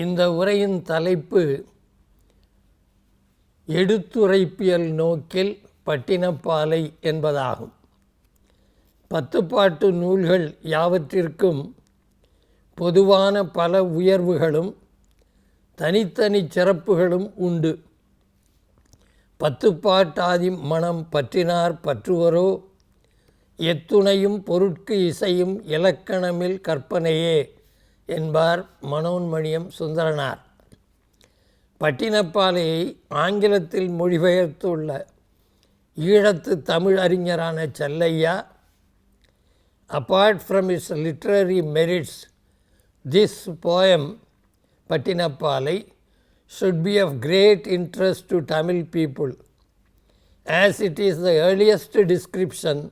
இந்த உரையின் தலைப்பு எடுத்துரைப்பியல் நோக்கில் பட்டினப்பாலை என்பதாகும். பத்துப்பாட்டு நூல்கள் யாவற்றிற்கும் பொதுவான பல உயர்வுகளும் தனித்தனி சிறப்புகளும் உண்டு. பத்துப்பாட்டாதி மனம் பற்றினார் பற்றுவரோ எத்துணையும் பொருட்கு இசையும் இலக்கணமில் கற்பனையே. என்பார் மனோன்மணியம் சுந்தரனார் பட்டினப்பாலையை ஆங்கிலத்தில் மொழிபெயர்த்துள்ள ஈழத்து Tamil அறிஞரான Chelliah apart from its literary merits this poem Pattinappalai should be of great interest to Tamil people as it is the earliest description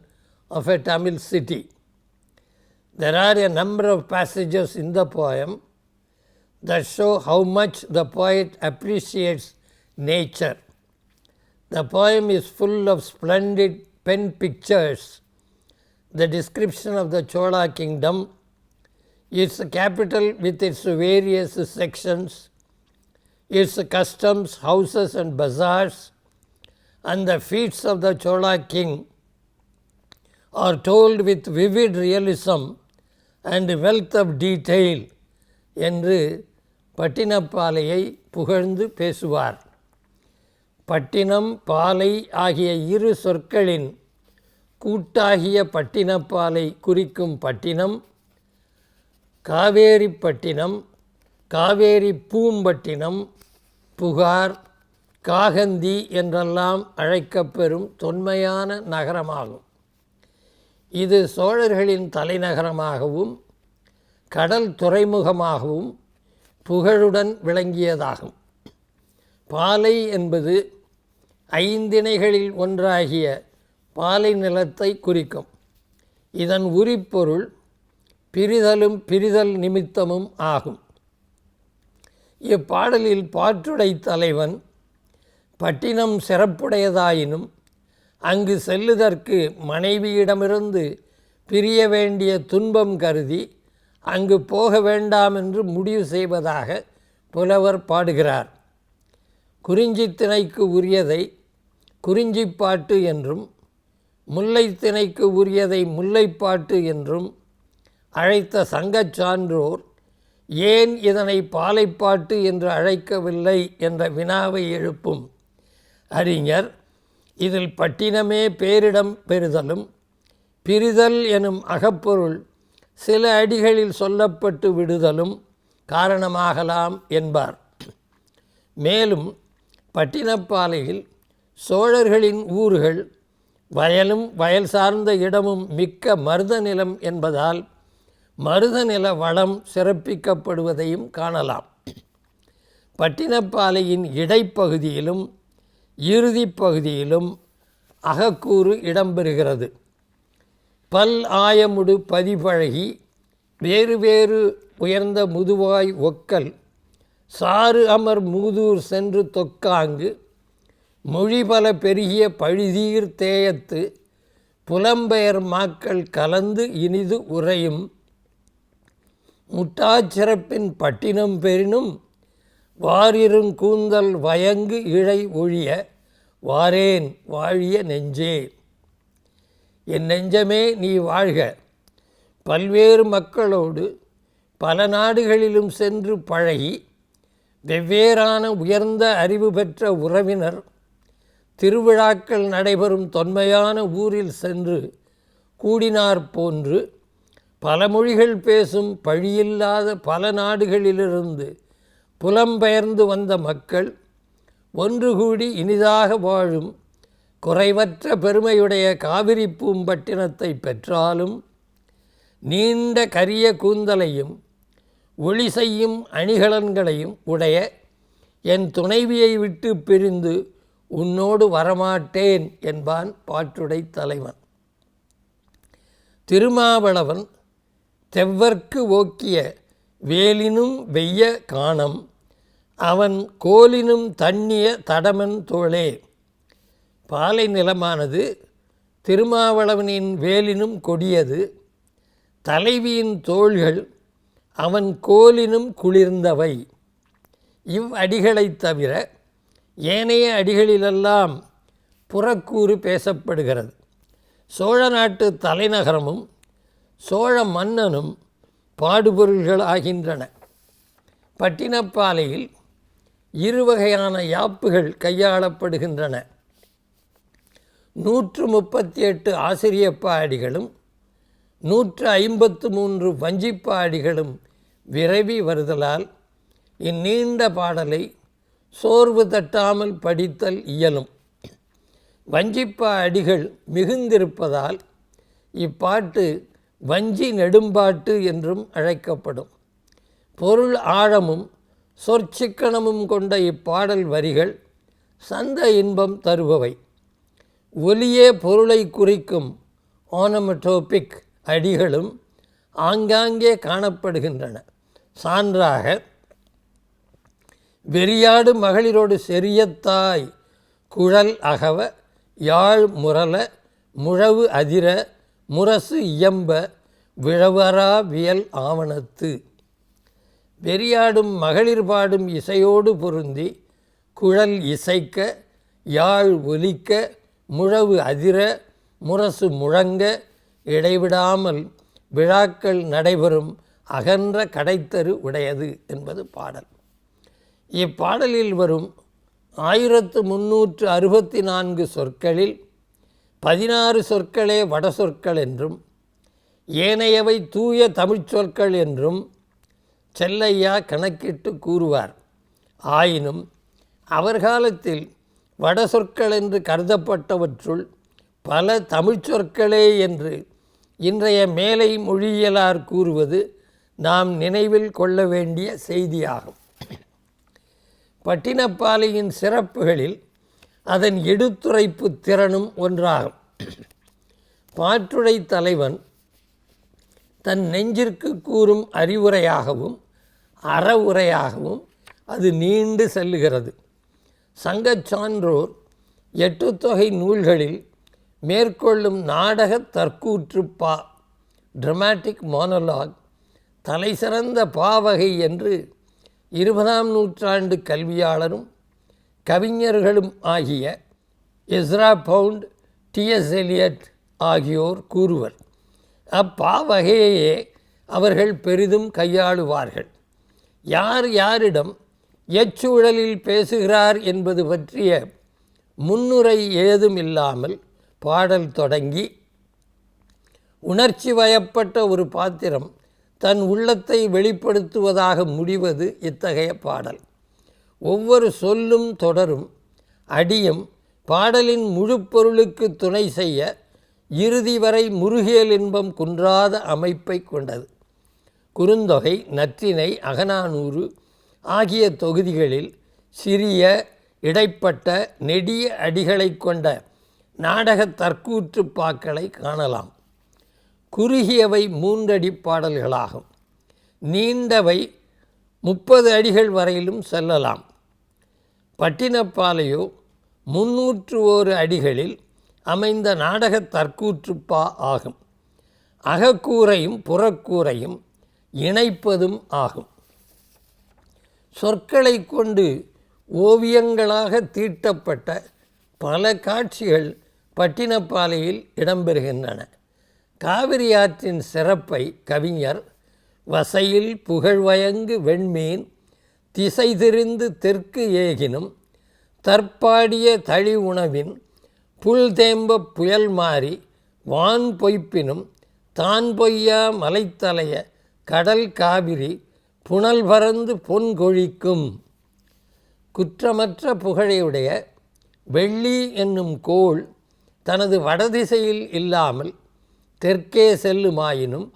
of a Tamil city There are a number of passages in the poem that show how much the poet appreciates nature. The poem is full of splendid pen pictures the description of the Chola kingdom, its capital with its various sections, its customs, houses, and bazaars, and the feats of the Chola king are told with vivid realism and wealth of detail என்று பட்டினப்பாலையை புகழ்ந்து பேசுவார். பட்டினம் பாலை ஆகிய இரு சொற்களின் கூட்டாகிய பட்டினப்பாலை குறிக்கும் பட்டினம் காவேரிப்பட்டினம் காவேரி பூம்பட்டினம் புகார் காகந்தி என்றெல்லாம் அழைக்கப்பெறும் தொன்மையான நகரமாகும். இது சோழர்களின் தலைநகரமாகவும் கடல் துறைமுகமாகவும் புகழுடன் விளங்கியதாகும். பாலை என்பது ஐந்திணைகளில் ஒன்றாகிய பாலை நிலத்தை குறிக்கும். இதன் உரிப்பொருள் பிரிதலும் பிரிதல் நிமித்தமும் ஆகும். இப்பாடலில் பாற்றுடை தலைவன் பட்டினம் சிறப்புடையதாயினும் அங்கு செல்லுதற்கு மனைவியிடமிருந்து பிரிய வேண்டிய துன்பம் கருதி அங்கு போக வேண்டாம் என்று முடிவு செய்வதாக புலவர் பாடுகிறார். குறிஞ்சித்திணைக்கு உரியதை குறிஞ்சிப்பாட்டு என்றும் முல்லைத்திணைக்கு உரியதை முல்லைப்பாட்டு என்றும் அழைத்த சங்கச் சான்றோர் ஏன் இதனை பாலைப்பாட்டு என்று அழைக்கவில்லை என்ற வினாவை எழுப்பும் அறிஞர் இதில் பட்டினமே பேரிடம் பெறுதலும் பிரிதல் எனும் அகப்பொருள் சில அடிகளில் சொல்லப்பட்டு விடுதலும் காரணமாகலாம் என்பார். மேலும் பட்டினப்பாலையில் சோழர்களின் ஊர்கள் வயலும் வயல் சார்ந்த இடமும் மிக்க மருத நிலம் என்பதால் மருத நில வளம் சிறப்பிக்கப்படுவதையும் காணலாம். பட்டினப்பாலையின் இடைப்பகுதியிலும் இறுதிப் பகுதியிலும் அகக்கூறு இடம்பெறுகிறது. பல் ஆயமுடு பதிபழகி வேறு வேறு உயர்ந்த முதுவாய் ஒக்கல் சாறு அமர் மூதூர் சென்று தொக்காங்கு மொழிபல பெருகிய பழிதீர் தேயத்து புலம்பெயர் மாக்கள் கலந்து இனிது உறையும். முட்டாச்சிறப்பின் பட்டினம் பெறினும் வாரிருங் கூந்தல் வயங்கு இழை ஒழிய வாரேன் வாழிய நெஞ்சே. என் நெஞ்சமே நீ வாழ்க. பல்வேறு மக்களோடு பல நாடுகளிலும் சென்று பழகி வெவ்வேறான உயர்ந்த அறிவு பெற்ற உறவினர் திருவிழாக்கள் நடைபெறும் தொன்மையான ஊரில் சென்று கூடினார் போன்று பல மொழிகள் பேசும் பழியில்லாத பல நாடுகளிலிருந்து புலம்பெயர்ந்து வந்த மக்கள் ஒன்று கூடி இனிதாக வாழும் குறைவற்ற பெருமையுடைய காவிரி பூம்பட்டினத்தை பெற்றாலும் நீண்ட கரிய கூந்தலையும் ஒளி செய்யும் அணிகலன்களையும் உடைய என் துணைவியை விட்டு பிரிந்து உன்னோடு வரமாட்டேன் என்பான் பாட்டுடை தலைவன். திருமாவளவன் தெவ்வர்க்கு ஓக்கிய வேலினும் வெய்ய காணம் அவன் கோலினும் தண்ணிய தடமன் தோளே. பாலை நிலமானது திருமாவளவனின் வேலினும் கொடியது தலைவியின் தோள்கள் அவன் கோலினும் குளிர்ந்தவை. இவ் அடிகளைத் தவிர ஏனைய அடிகளிலெல்லாம் புறக்கூறு பேசப்படுகிறது. சோழ நாட்டு தலைநகரமும் சோழ மன்னனும் பாடுபொருள்கள் ஆகின்றன. பட்டினப்பாலையில் இரு வகையான யாப்புகள் கையாளப்படுகின்றன. நூற்று முப்பத்தி எட்டு ஆசிரியப்பா அடிகளும் நூற்று ஐம்பத்து மூன்று வஞ்சிப்பா அடிகளும் விரைவி வருதலால் இந்நீண்ட பாடலை சோர்வு தட்டாமல் படித்தல் இயலும். வஞ்சிப்பா அடிகள் மிகுந்திருப்பதால் இப்பாட்டு வஞ்சி நெடும்பாட்டு என்றும் அழைக்கப்படும். பொருள் ஆழமும் சொற்சிக்கனமும் கொண்ட இப்பாடல் வரிகள் சந்த இன்பம் தருபவை. ஒலியே பொருளை குறிக்கும் ஓனமட்டோபிக் அடிகளும் ஆங்காங்கே காணப்படுகின்றன. சான்றாக வெறியாடு மகளிரோடு செரியத்தாய் குழல் அகவ யாழ் முரல முழவு அதிர முரசு இயம்ப விழவரா வியல் ஆவணத்து. வெறியாடும் மகளிர் பாடும் இசையோடு பொருந்தி குழல் இசைக்க யாழ் ஒலிக்க முழவு அதிர முரசு முழங்க இடைவிடாமல் விழாக்கள் நடைபெறும் அகன்ற கடைத்தரு உடையது என்பது பாடல். இப்பாடலில் வரும் ஆயிரத்து முன்னூற்று அறுபத்தி நான்கு சொற்களில் பதினாறு சொற்களே வட சொற்கள் என்றும் ஏனையவை தூய தமிழ் சொற்கள் என்றும் செல்லையா கணக்கிட்டு கூறுவார். ஆயினும் அவர் காலத்தில் வட சொற்கள் என்று கருதப்பட்டவற்றுள் பல தமிழ் சொற்களே என்று இன்றைய மேலை மொழியியலார் கூறுவது நாம் நினைவில் கொள்ள வேண்டிய செய்தியாகும். பட்டினப்பாலையின் சிறப்புகளில் அதன் எடுத்துரைப்பு திறனும் ஒன்றாகும். பாட்டுடை தலைவன் தன் நெஞ்சிற்கு கூறும் அறிவுரையாகவும் அறவுரையாகவும் அது நீண்டு செல்லுகிறது. சங்கச் சான்றோர் எட்டுத்தொகை நூல்களில் மேற்கொள்ளும் நாடக தற்கூற்று பா ட்ரமாட்டிக் மோனலாக் தலைசிறந்த பாவகை என்று இருபதாம் நூற்றாண்டு கல்வியாளரும் கவிஞர்களும் ஆகிய எஸ்ரா பவுண்ட் டிஎஸ் எலியட் ஆகியோர் கூறுவர். அப்பாவகையையே அவர்கள் பெரிதும் கையாளுவார்கள். யார் யாரிடம் எச்சூழலில் பேசுகிறார் என்பது பற்றிய முன்னுரை ஏதும் இல்லாமல் பாடல் தொடங்கி உணர்ச்சி வயப்பட்ட ஒரு பாத்திரம் தன் உள்ளத்தை வெளிப்படுத்துவதாக முடிவது இத்தகைய பாடல். ஒவ்வொரு சொல்லும் தொடரும் அடியும் பாடலின் முழு பொருளுக்கு துணை செய்ய இறுதி வரை முருகியல் இன்பம் குன்றாத அமைப்பை கொண்டது. குறுந்தொகை நற்றினை அகநானூறு ஆகிய தொகுதிகளில் சிறிய இடைப்பட்ட நெடிய அடிகளை கொண்ட நாடக தற்கூற்று பாக்களை காணலாம். குறுகியவை மூன்றடி பாடல்களாகும். நீண்டவை முப்பது அடிகள் வரையிலும் செல்லலாம். பட்டினப்பாலையோ முன்னூற்று ஓரு அடிகளில் அமைந்த நாடக தற்கூற்றுப்பா ஆகும். அகக்கூரையும் புறக்கூரையும் இணைப்பதும் ஆகும். சொற்களை கொண்டு ஓவியங்களாக தீட்டப்பட்ட பல காட்சிகள் பட்டினப்பாலையில் இடம்பெறுகின்றன. காவிரி ஆற்றின் சிறப்பை கவிஞர் வசையில் புகழ்வயங்கு வெண்மீன் திசை திரிந்து தெற்கு ஏகினும் தற்பாடிய தழி உணவின் புல் தேம்ப புயல் மாறி வான் பொய்ப்பினும் தான் பொய்யா மலைத்தலைய கடல் காவிரி புனல் பறந்து பொன் கொழிக்கும். குற்றமற்ற புகழையுடைய வெள்ளி என்னும் கோள் தனது வடதிசையில் இல்லாமல் தெற்கே செல்லுமாயினும்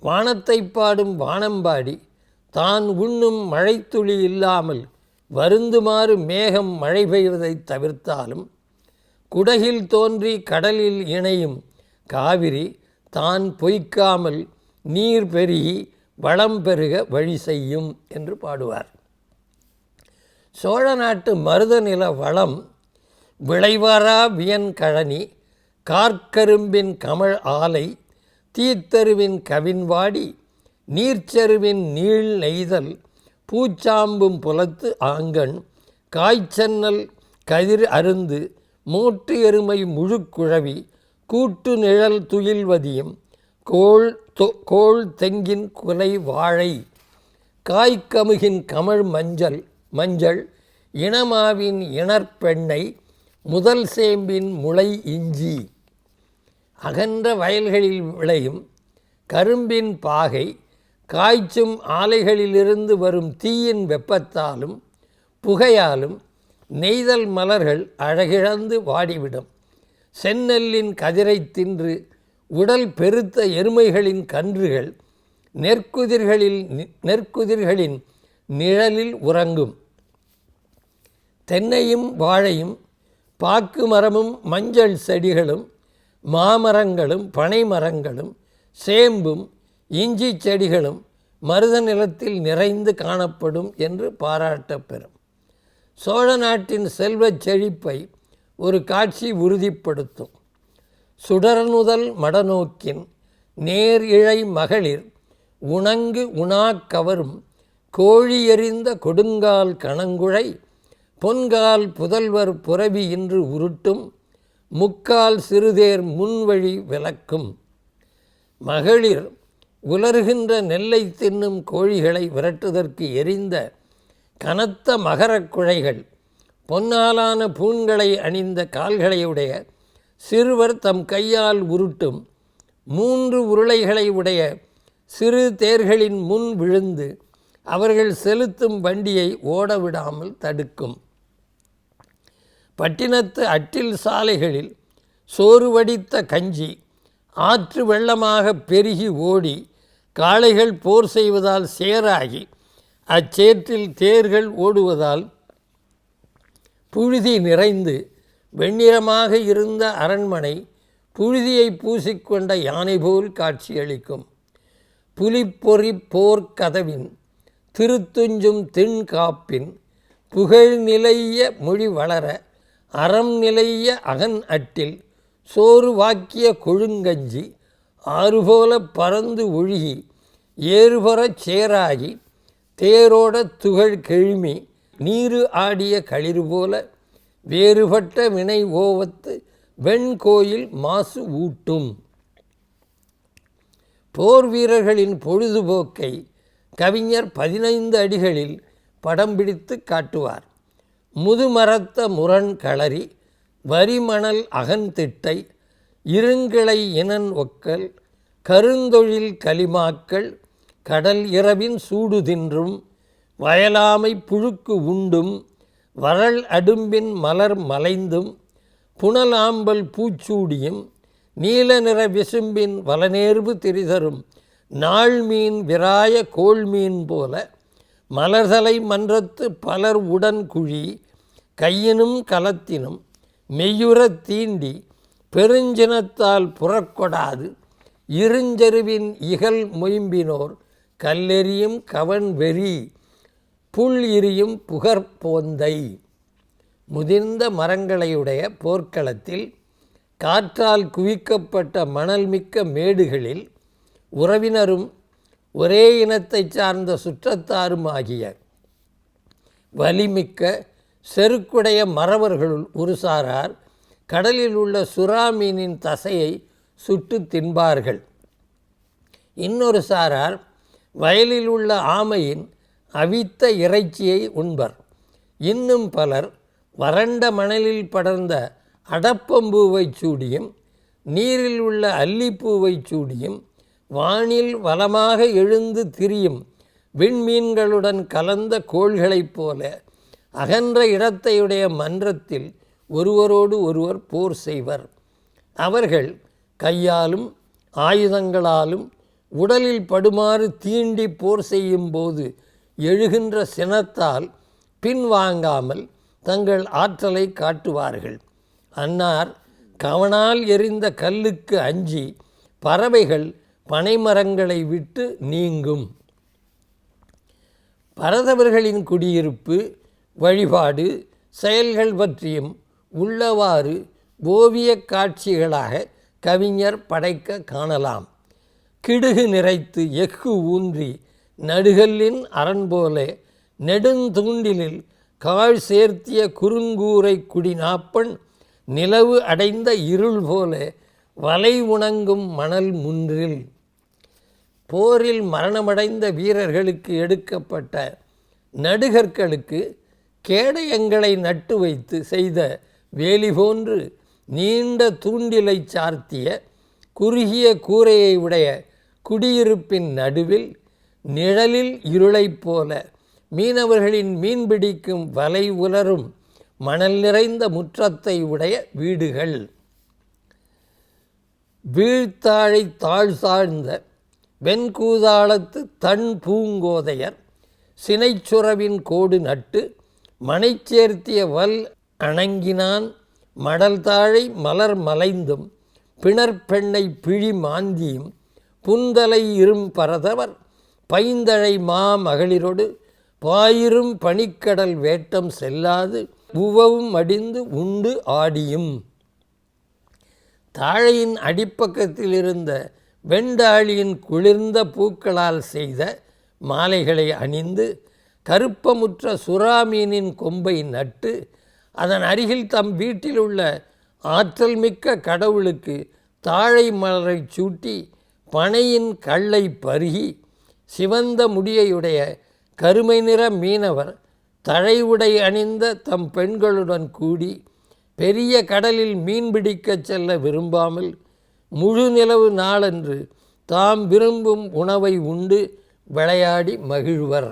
வானத்தை பாடும் வானம்பாடி தான் உண்ணும் மழைத்துளி இல்லாமல் வருந்துமாறு மேகம் மழை பெய்வதை தவிர்த்தாலும் குடகில் தோன்றி கடலில் இணையும் காவிரி தான் பொய்க்காமல் நீர் பெருகி வளம் பெருக வழி செய்யும் என்று பாடுவார். சோழ நாட்டு மருத நில வளம் விளைவாரா வியன் கழனி கார்க்கரும்பின் கமழ் ஆலை தீத்தருவின் கவின்வாடி நீர்ச்செருவின் நீள் நெய்தல் பூச்சாம்பும் புலத்து ஆங்கண் காய்ச்சன்னல் கதிர் அருந்து மூட்டு எருமை முழுக்குழவி கூட்டு நிழல் துயில்வதியும் கோள் தொ- கோள் தெங்கின் குலை வாழை காய்க்கமுகின் கமழ் மஞ்சள் மஞ்சள் இனமாவின் இணர்பெண்ணை முதல் சேம்பின் முளை இஞ்சி. அகன்ற வயல்களில் விளையும் கரும்பின் பாகை காய்ச்சும் ஆலைகளிலிருந்து வரும் தீயின் வெப்பத்தாலும் புகையாலும் நெய்தல் மலர்கள் அழகிழந்து வாடிவிடும். செந்நெல்லின் கதிரை தின்று உடல் பெருத்த எருமைகளின் கன்றுகள் நெற்குதிர்களில் நி- நெற்குதிர்களின் நிழலில் உறங்கும். தென்னையும் வாழையும் பாக்கு மரமும் மஞ்சள் செடிகளும் மாமரங்களும் பனை மரங்களும் சேம்பும் இஞ்சி செடிகளும் மருத நிலத்தில் நிறைந்து காணப்படும் என்று பாராட்டப்பெறும். சோழ நாட்டின் செல்வச் செழிப்பை ஒரு காட்சி உறுதிப்படுத்தும். சுடர்நுதல் மடநோக்கின் நேர் இழை மகளிர் உணங்கு உணாக் கவரும் கோழி எறிந்த கொடுங்கால் கணங்குழை பொன்கால் புதல்வர் புறவி இன்று உருட்டும் முக்கால் சிறுதேர் முன்வழி விளக்கும். மகளிர் உலர்கின்ற நெல்லை தின்னும் கோழிகளை விரட்டுதற்கு எரிந்த கனத்த மகரக் குழைகள் பொன்னாலான பூண்களை அணிந்த கால்களையுடைய சிறுவர் தம் கையால் உருட்டும் மூன்று உருளைகளை உடைய சிறு தேர்களின் முன் விழுந்து அவர்கள் செலுத்தும் வண்டியை ஓட விடாமல் தடுக்கும். பட்டினத்து அட்டில் சாலைகளில் சோறு வடித்த கஞ்சி ஆற்று வெள்ளமாக பெருகி ஓடி காளைகள் போர் செய்வதால் சேராகி அச்சேற்றில் தேர்கள் ஓடுவதால் புழுதி நிறைந்து வெண்ணிறமாக இருந்த அரண்மனை புழுதியை பூசிக்கொண்ட யானை போல் காட்சியளிக்கும். புலிப்பொறி போர்க்கதவின் திருத்துஞ்சும் திண்காப்பின் புகழ் நிலைய மொழி வளர அறம் நிலைய அகன் அட்டில் சோறு வாக்கிய கொழுங்கஞ்சி ஆறுபோல பறந்து ஒழுகி ஏறுபறச் சேராகி தேரோட துகள் கெழுமி நீரு ஆடிய களிறு போல வேறுபட்ட வினை ஓவத்து வெண்கோயில் மாசு ஊட்டும். போர் வீரர்களின் பொழுதுபோக்கை கவிஞர் பதினைந்து அடிகளில் படம் பிடித்து காட்டுவார். முதுமரத்த முரண் களரி வரிமணல் அகன்திட்டை இருங்கிளை இனன் ஒக்கல் கருந்தொழில் கலிமாக்கள் கடல் இரவின் சூடு தின்றும் வயலாமை புழுக்கு உண்டும் வரல் அடும்பின் மலர் மலைந்தும் புனலாம்பல் பூச்சூடியும் நீல நிற விசும்பின் வலநேர்வு திரிதரும் நாள் மீன் விராய கோள் மீன் போல மலர்தலை மன்றத்து பலர் உடன் குழி கையினும் கலத்தினும் மெய்யுற தீண்டி பெருஞ்சினத்தால் புறக்கொடாது. இருஞ்செருவின் இகல் மொயம்பினோர் கல்லெறியும் கவன் வெறி புல் எரியும் புகற்போந்தை முதிர்ந்த மரங்களையுடைய போர்க்களத்தில் காற்றால் குவிக்கப்பட்ட மணல்மிக்க மேடுகளில் உறவினரும் ஒரே இனத்தைச் சார்ந்த சுற்றத்தாருமாகிய வலிமிக்க செருக்குடைய மறவர்களுள் ஒரு சாரார் கடலில் உள்ள சுறா மீனின் தசையை சுட்டு தின்பார்கள். இன்னொரு சாரார் வயலில் உள்ள ஆமையின் அவித்த இறைச்சியை உண்பர். இன்னும் பலர் வறண்ட மணலில் படர்ந்த அடப்பம்பூவை சூடியும் நீரில் உள்ள அல்லிப்பூவை சூடியும் வானில் வளமாக எழுந்து திரியும் விண்மீன்களுடன் கலந்த கோள்களைப் போல அகன்ற இடத்தையுடைய மன்றத்தில் ஒருவரோடு ஒருவர் போர் செய்வர். அவர்கள் கையாலும் ஆயுதங்களாலும் உடலில் படுமாறு தீண்டி போர் செய்யும் போது எழுகின்ற சினத்தால் பின்வாங்காமல் தங்கள் ஆற்றலை காட்டுவார்கள். அன்னார் கவனால் எரிந்த கல்லுக்கு அஞ்சி பறவைகள் பனைமரங்களை விட்டு நீங்கும். பரதவர்களின் குடியிருப்பு வழிபாடு செயல்கள் பற்றியும் உள்ளவாறு ஓவியக் காட்சிகளாக கவிஞர் படைக்க காணலாம். கிடுகு நிறைத்து எஃகு ஊன்றி நடுகல்லின் அரண் போல நெடுந்தூண்டிலில் கால் சேர்த்திய குறுங்கூரை குடிநாப்பன் நிலவு அடைந்த இருள் போல வலை உணங்கும் மணல் முன்றில். போரில் மரணமடைந்த வீரர்களுக்கு எடுக்கப்பட்ட நடுகற்களுக்கு கேடயங்களை நட்டு வைத்து செய்த வேலி போன்று நீண்ட தூண்டிலை சார்த்திய குறுகிய கூரையை உடைய குடியிருப்பின் நடுவில் நிழலில் இருளைப் போல மீனவர்களின் மீன்பிடிக்கும் வலை உலரும் மணல் நிறைந்த முற்றத்தை உடைய வீடுகள். வீழ்த்தாழை தாழ் சாழ்ந்த வெண்கூதாளத்து தன் பூங்கோதையர் சினைச்சுறவின் கோடு நட்டு மனைச்சேர்த்திய வல் அணங்கினான். மடல் தாழை மலர் மலைந்தும் பிணர்பெண்ணை பிழி மாந்தியும் புந்தலை இரும் பரதவர் பைந்தழை மா மகளிரொடு பாயிரும் பனிக்கடல் வேட்டம் செல்லாது உவவும் அடிந்து உண்டு ஆடியும். தாழையின் அடிப்பக்கத்தில் இருந்த வெண்டாளியின் குளிர்ந்த பூக்களால் செய்த மாலைகளை அணிந்து கருப்பமுற்ற சுறாமீனின் கொம்பை நட்டு அதன் அருகில் தம் வீட்டில் உள்ள ஆற்றல் மிக்க கடவுளுக்கு தாழை மலரை சூட்டி பனையின் கல்லை பருகி சிவந்த முடியையுடைய கருமை நிற மீனவர் தழைவுடை அணிந்த தம் பெண்களுடன் கூடி பெரிய கடலில் மீன் பிடிக்கச் செல்ல விரும்பாமல் முழு நிலவு நாளன்று தாம் விரும்பும் உணவை உண்டு விளையாடி மகிழ்வர்.